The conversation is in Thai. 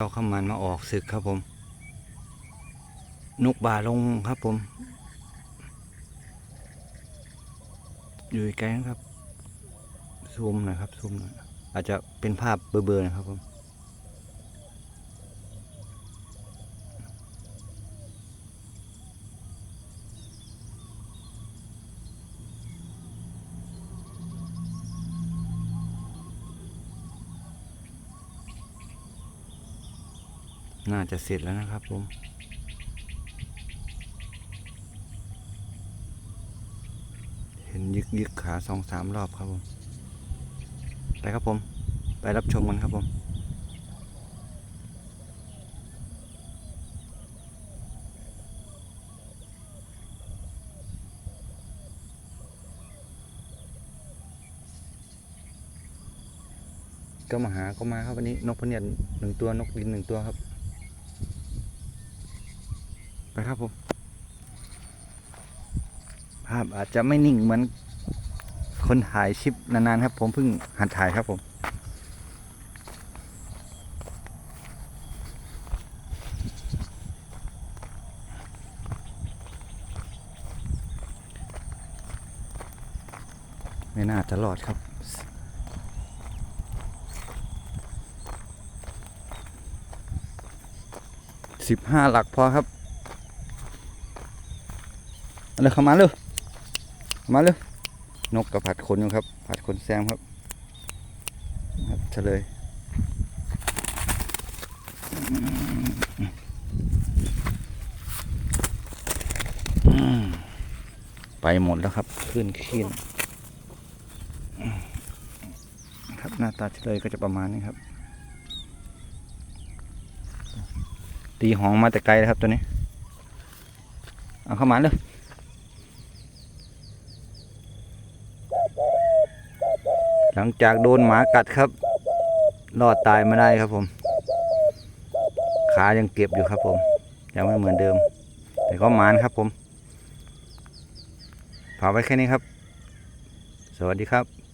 เราข้ามันมาออกศึกครับผม นกบาลงครับผม อยู่ไกลนะครับ ซูมหน่อยครับซูมหน่อยอาจจะเป็นภาพเบลอๆนะครับผม น่าจะเสร็จแล้วนะครับผมเห็นยึกยึกขาสองสามรอบครับผมไปครับผม ไปรับชมกันครับผมก็มาหาก็มาครับวันนี้นกพเนียดหนึ่งตัวนกดินหนึ่งตัวครับ ไปครับผม ภาพอาจจะไม่นิ่งเหมือนคนถ่ายชิปนานๆครับ ผมเพิ่งหัดถ่ายครับผมไม่น่าจะรอดครับ สิบห้าหลักพอครับ เอาเลยเข้ามาเร็วเข้ามาเร็วนกกับผัดขนอยู่ครับ ผัดขนแซมครับครับเฉลยไปหมดแล้วครับขึ้นขี้นครับหน้าตาเฉลยก็จะประมาณนี้ครับ ตีหองมาแต่ไกลเลยครับตัวนี้ เอาเข้ามาเลย หลังจากโดนหมากัดครับ รอดตายมาได้ครับผม ขายังเก็บอยู่ครับผม ยังไม่เหมือนเดิม แต่ก็หมานครับผมฝากไว้แค่นี้ครับ สวัสดีครับ